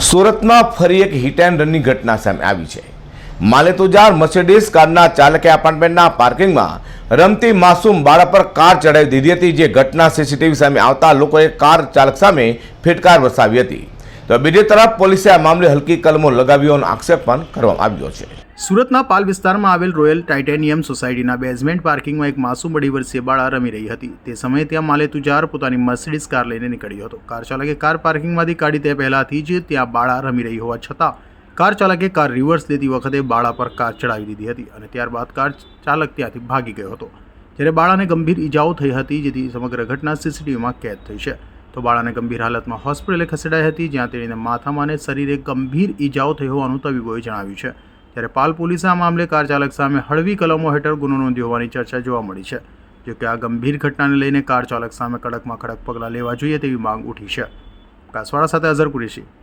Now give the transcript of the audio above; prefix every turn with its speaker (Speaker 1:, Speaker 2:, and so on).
Speaker 1: સુરતમાં ફરી એક હિટ એન્ડ રનની ઘટના સામે આવી છે. માલેતુજાર મર્સિડીઝ કારના ચાલકે એપાર્ટમેન્ટના પાર્કિંગમાં રમતી માસૂમ બાળક પર કાર ચડાવી દીધી હતી. જે ઘટના સીસીટીવી સામે આવતા લોકોએ કાર ચાલક સામે ફિટકાર વરસાવી હતી. તો બીજી તરફ પોલીસે આ મામલે હલકી કલમો લગાવ્યોનો આક્ષેપ પણ કરવામાં આવ્યો છે.
Speaker 2: સુરતના પાલ વિસ્તારમાં આવેલ રોયલ ટાઇટેનિયમ સોસાયટીના બેઝમેન્ટ પાર્કિંગમાં એક માસૂમ અઢી વર્ષીય બાળા રમી રહી હતી. તે સમયે ત્યાં માલે તુજાર પોતાની મર્સિડીઝ કાર લઈને નીકળ્યો હતો. કાર ચાલકે કાર પાર્કિંગમાંથી કાઢી તે પહેલાથી જ ત્યાં બાળા રમી રહી હોવા છતાં, કાર ચાલકે કાર રિવર્સ લેતી વખતે બાળા પર કાર ચડાવી દીધી હતી અને ત્યારબાદ કાર ચાલક ત્યાંથી ભાગી ગયો હતો. જ્યારે બાળાને ગંભીર ઈજાઓ થઈ હતી, જેથી સમગ્ર ઘટના સીસીટીવીમાં કેદ થઈ છે. તો બાળાને ગંભીર હાલતમાં હોસ્પિટલે ખસેડાઈ હતી, જ્યાં તેણીને માથામાં અને શરીરે ગંભીર ઈજાઓ થઈ હોવાનું તબીબોએ જણાવ્યું છે. ત્યારે પાલ પોલીસે આ મામલે કાર ચાલક સામે હળવી કલમો હેઠળ ગુનો નોંધ્યો હોવાની ચર્ચા જોવા મળી છે. જોકે આ ગંભીર ઘટનાને લઈને કાર ચાલક સામે કડકમાં કડક પગલાં લેવા જોઈએ તેવી માંગ ઉઠી છે. કાસવાડા સાથે અઝર કુરેશી.